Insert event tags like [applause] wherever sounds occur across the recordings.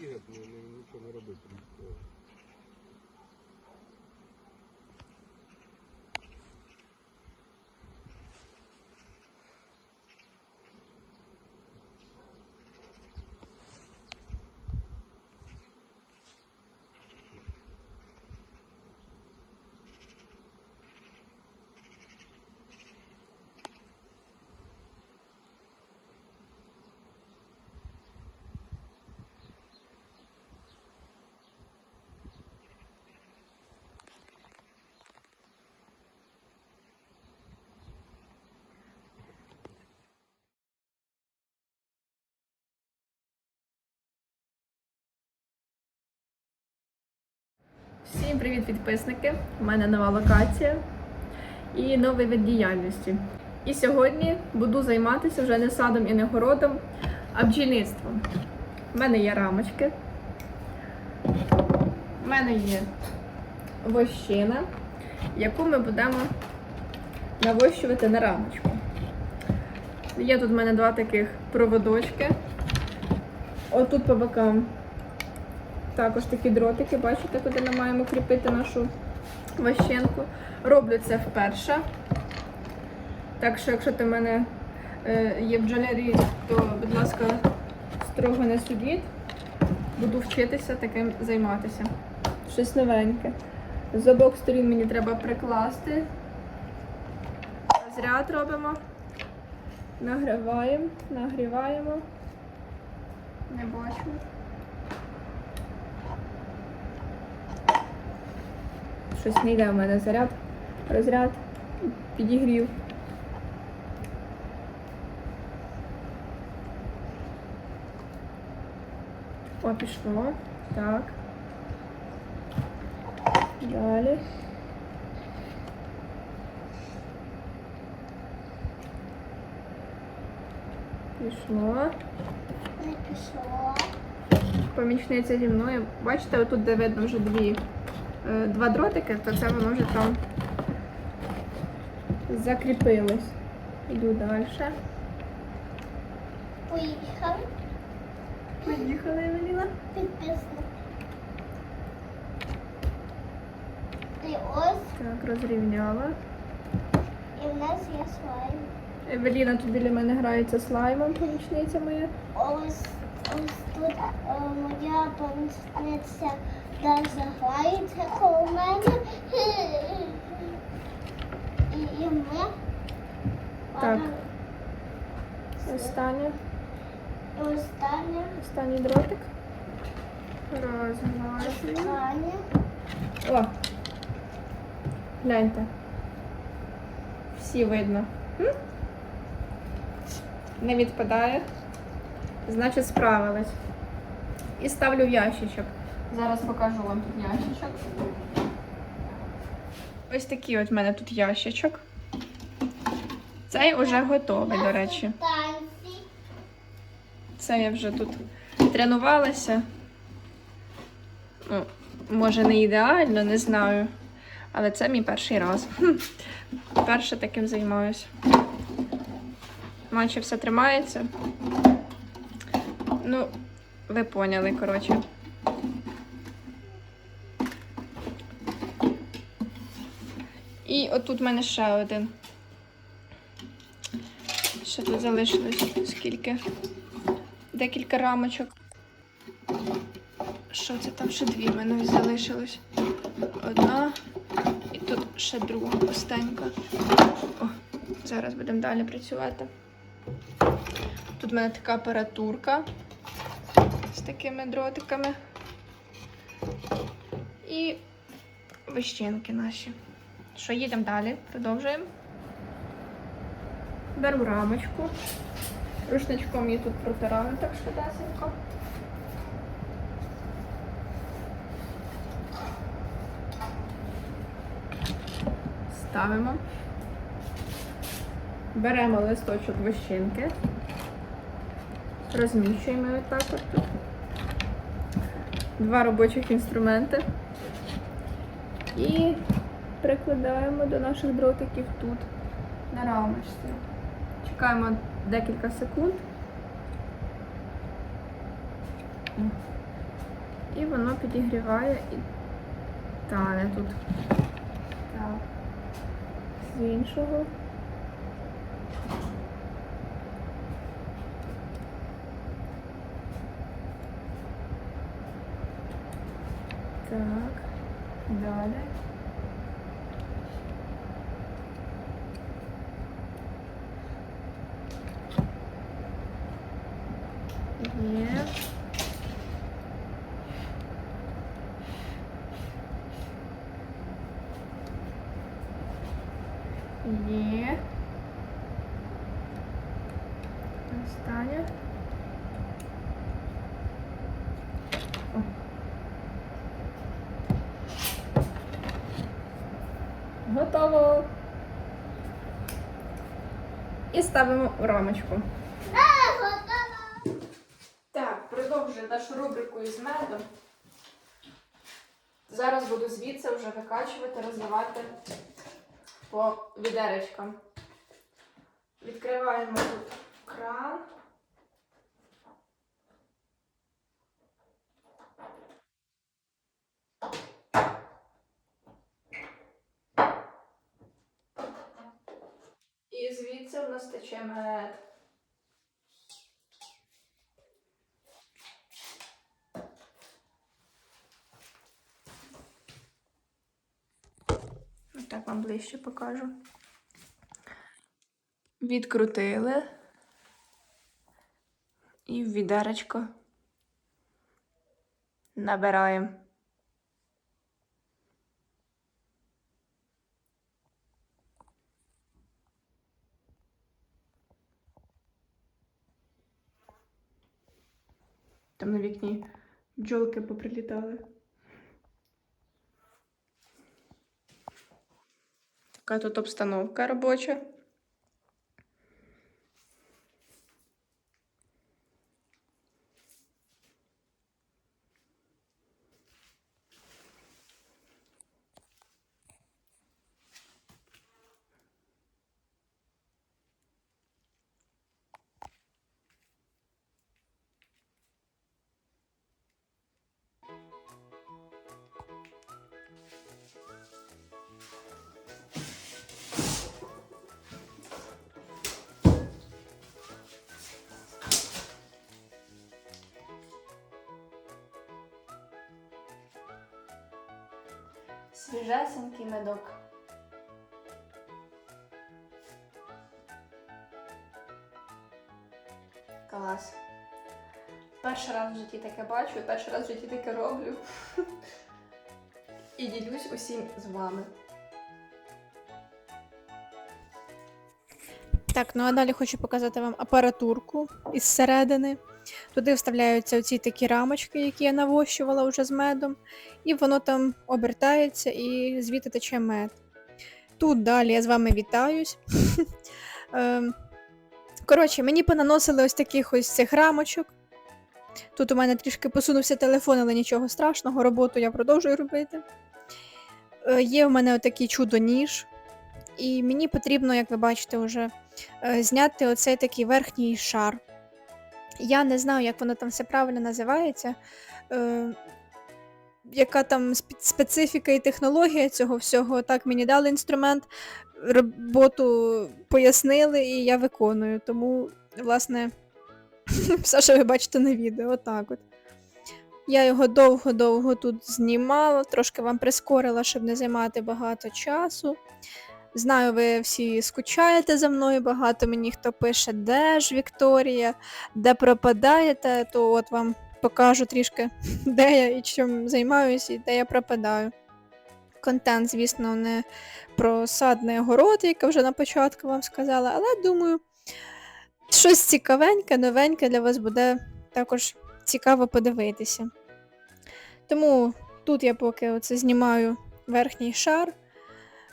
бігати, ні, нічого не робити. Всім привіт, підписники! У мене нова локація і новий вид діяльності. І сьогодні буду займатися вже не садом і не городом, а бджільництвом. У мене є рамочки, у мене є вощина, яку ми будемо навощувати на рамочку. Є тут в мене два таких проводочки. Отут по бокам також такі дротики, бачите, куди ми маємо кріпити нашу ващенку. Роблю це вперше. Так що, якщо ти в мене е, є бджолярі, то, будь ласка, строго не судіть. Буду вчитися таким займатися. Щось новеньке. З обох сторін мені треба прикласти. Розряд робимо. Нагріваємо, нагріваємо. Не бачу. Щось не йде в мене заряд, розряд, підігрів. О, пішло. Так. Далі. Пішло. Не пішло. Помічниця зі мною. Бачите, отут де видно вже дві, два дротики, то це воно вже там закріпилось. Йду далі. Поїхали. Поїхали, Евеліна. Підписник. І ось, Так, розрівняла. і в нас є слайм. Евеліна тут біля мене грається слаймом, помічниця моя. Ось, ось тут е, моя помічниця даже грається коло мене. І, і ми. Так. Ось Останнє, Останнє. останній дротик. Розмазую. Останнє. О! Гляньте. Всі видно. М? Не відпадає. Значить, справилась. І ставлю в ящичок. Зараз покажу вам тут ящичок. Ось такий от в мене тут ящичок. Цей уже готовий, до речі. Це я вже тут тренувалася. Ну, може, не ідеально, не знаю. Але це мій перший раз. Перше таким займаюся. Наче все тримається. Ну, ви поняли, коротше. І отут в мене ще один. Ще тут залишилось скільки? Декілька рамочок. Що це там ще дві в мене залишилось? Одна і тут ще друга пустенька. О, зараз будемо далі працювати. Тут в мене така апаратурка з такими дротиками. І вищенки наші. Що, їдемо далі, продовжуємо. Беру рамочку. Рушничком її тут протираю так швидесенько. Ставимо. Беремо листочок вищинки. Розміщуємо його так от. Два робочих інструменти. І прикладаємо до наших дротиків тут на рамочці. Чекаємо декілька секунд. І воно підігріває і тане тут. Так. З іншого. Так, далі. Є. Є. Останнє. Готово. І ставимо в рамочку. Так, продовжую нашу рубрику із медом. Зараз буду звідси вже викачувати, розливати по відеречкам. Відкриваємо тут кран. І звідси в нас тече мед. Так вам ближче покажу. Відкрутили. І в відеречко набираємо. Там на вікні бджолки поприлітали. Така тут обстановка робоча. Свіжесенький медок. Клас. Перший раз в житті таке бачу, перший раз в житті таке роблю. І ділюсь усім з вами. Так, ну а далі хочу показати вам апаратурку із середини. Туди вставляються оці такі рамочки, які я навощувала вже з медом, і воно там обертається і звідти тече мед. Тут далі я з вами вітаюсь. [laughs] Ем, Коротше, мені понаносили ось таких ось цих рамочок. Тут у мене трішки посунувся телефон, але нічого страшного, роботу я продовжую робити. Е, Є в мене отакий чудо-ніж, і мені потрібно, як ви бачите, вже е, зняти оцей такий верхній шар. Я не знаю, як воно там все правильно називається. Е, яка там специфіка і технологія цього всього. Так, мені дали інструмент, роботу пояснили, і я виконую. Тому, власне, [laughs] все, що ви бачите на відео, отак от. Я його довго-довго тут знімала, трошки вам прискорила, щоб не займати багато часу. Знаю, ви всі скучаєте за мною, багато мені хто пише, де ж Вікторія, де пропадаєте, то от вам покажу трішки, [laughs] де я і чим займаюся, і де я пропадаю. Контент, звісно, не про садний город, як я вже на початку вам сказала, але думаю, щось цікавеньке, новеньке для вас буде також цікаво подивитися. Тому тут я поки оце знімаю верхній шар.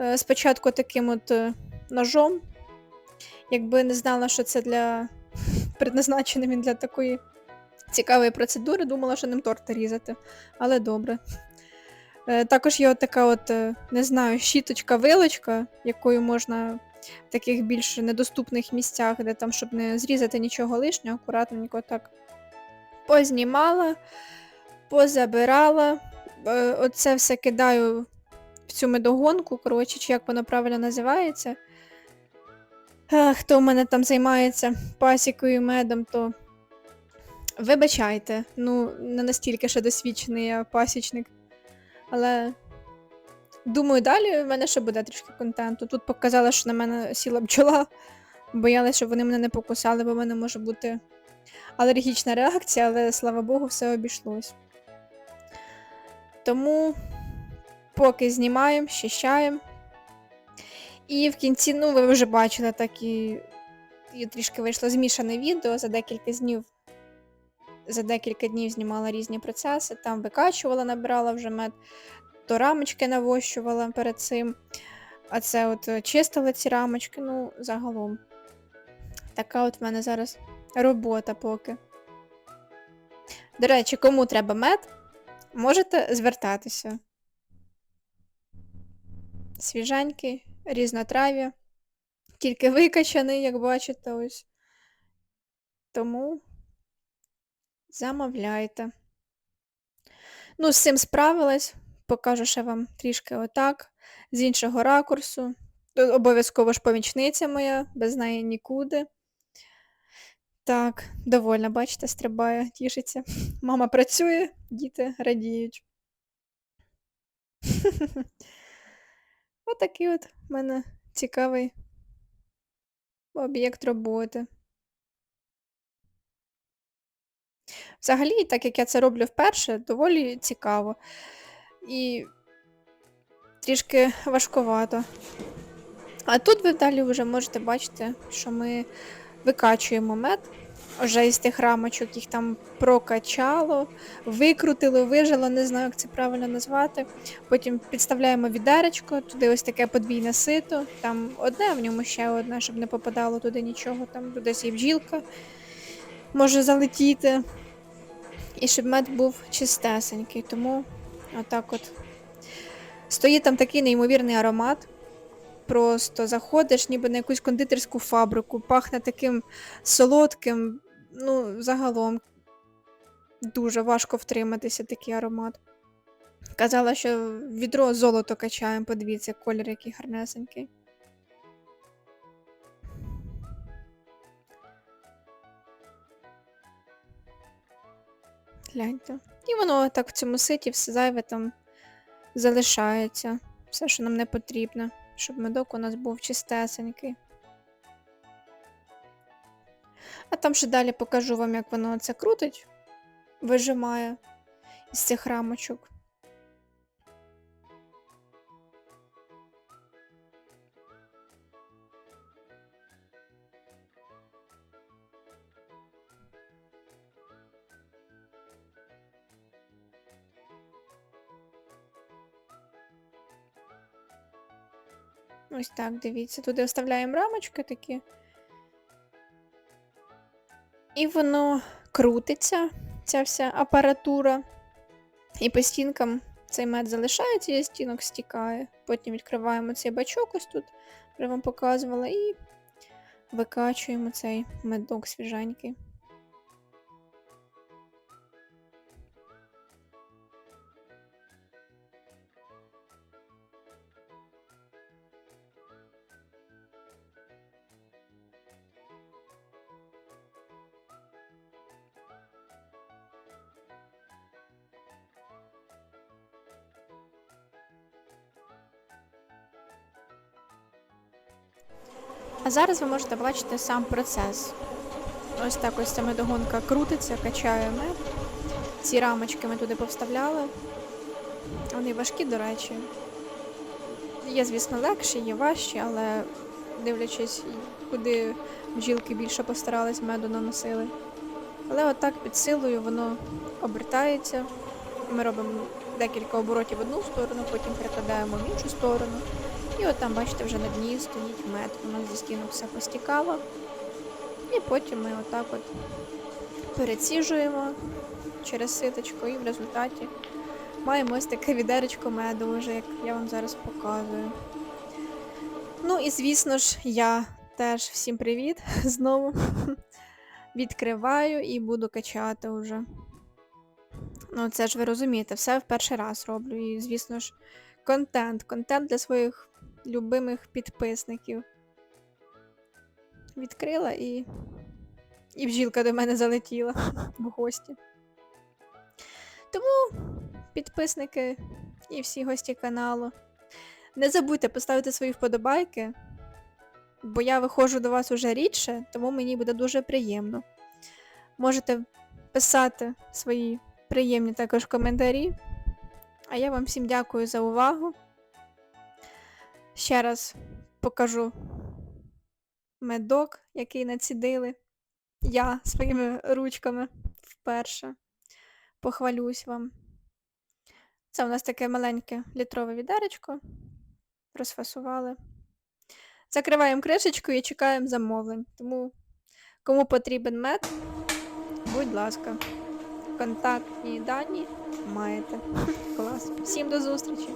Е, Спочатку таким от е, ножом. Якби не знала, що це для [laughs] предназначений він для такої цікавої процедури, думала, що ним торти різати. Але добре. Е, Також є от така от, не знаю, щіточка-вилочка, якою можна в таких більш недоступних місцях, де там, щоб не зрізати нічого лишнього, акуратненько так познімала. позабирала. Оце все кидаю в цю медогонку, коротше, чи як воно правильно називається. Хто в мене там займається пасікою і медом, то вибачайте, ну, не настільки ще досвідчений я пасічник. Але думаю, далі в мене ще буде трішки контенту. Тут показала, що на мене сіла бджола. Боялася, щоб вони мене не покусали, бо в мене може бути алергічна реакція, але слава Богу, все обійшлось. Тому поки знімаємо, щищаємо. І в кінці, ну, ви вже бачили, так і, і трішки вийшло змішане відео за декілька днів. За декілька днів знімала різні процеси, там викачувала, набирала вже мед, то рамочки навощувала перед цим. А це от е, чистила ці рамочки, ну, загалом. Така от в мене зараз робота поки. До речі, кому треба мед, можете звертатися. Свіженький, різнотрав'я. Тільки викачаний, як бачите, ось. Тому замовляйте. Ну, з цим справилась. Покажу ще вам трішки отак, з іншого ракурсу. Тут обов'язково ж помічниця моя, без неї нікуди. Так, довольна, бачите, стрибає, тішиться. Мама працює, діти радіють. [laughs] Отакий от в мене цікавий об'єкт роботи. Взагалі, так як я це роблю вперше, доволі цікаво. І трішки важкувато. А тут ви далі вже можете бачити, що ми викачуємо мед вже із тих рамочок, їх там прокачало, викрутило, вижило, не знаю, як це правильно назвати. Потім підставляємо відеречко, туди ось таке подвійне сито, там одне, в ньому ще одне, щоб не попадало туди нічого, там десь і бджілка може залетіти. І щоб мед був чистесенький, тому отак от. Стоїть там такий неймовірний аромат. Просто заходиш, ніби на якусь кондитерську фабрику, пахне таким солодким, ну, загалом дуже важко втриматися такий аромат. Казала, що відро золото качаємо, подивіться, колір який гарнесенький. Гляньте. І воно так в цьому ситі все зайве там залишається. Все, що нам не потрібно, щоб медок у нас був чистесенький. А там ще далі покажу вам, як воно це крутить, вижимає з цих рамочок. Ось так, дивіться. Туди вставляємо рамочки такі. І воно крутиться, ця вся апаратура. І по стінкам цей мед залишається, і стінок стікає. Потім відкриваємо цей бачок ось тут, я вам показувала, і викачуємо цей медок свіженький. А зараз ви можете бачити сам процес. Ось так ось ця медогонка крутиться, качає мед. Ці рамочки ми туди повставляли. Вони важкі, до речі. Є, звісно, легші, є важчі, але дивлячись, куди бджілки більше постарались, меду наносили. Але отак під силою воно обертається. Ми робимо декілька оборотів в одну сторону, потім перекладаємо в іншу сторону. І от там, бачите, вже на дні стоїть мед, воно зі стінок все постікало. І потім ми отак от переціжуємо через ситочко і в результаті маємо ось таке відеречко меду, вже, як я вам зараз показую. Ну і звісно ж, я теж всім привіт [laughs] знову. Відкриваю і буду качати вже. Ну, це ж ви розумієте, все в перший раз роблю. І, звісно ж, контент. Контент для своїх любимих підписників. Відкрила і. І бжілка до мене залетіла [laughs] в гості. Тому, підписники і всі гості каналу. Не забудьте поставити свої вподобайки, бо я виходжу до вас уже рідше, тому мені буде дуже приємно. Можете писати свої приємні також коментарі. А я вам всім дякую за увагу. Ще раз покажу медок, який націдили. Я своїми ручками вперше. Похвалюсь вам. Це у нас таке маленьке літрове відеречко. Розфасували. Закриваємо кришечку і чекаємо замовлень. Тому, кому потрібен мед, будь ласка, контактні дані маєте. [laughs] Клас. Всім до зустрічі!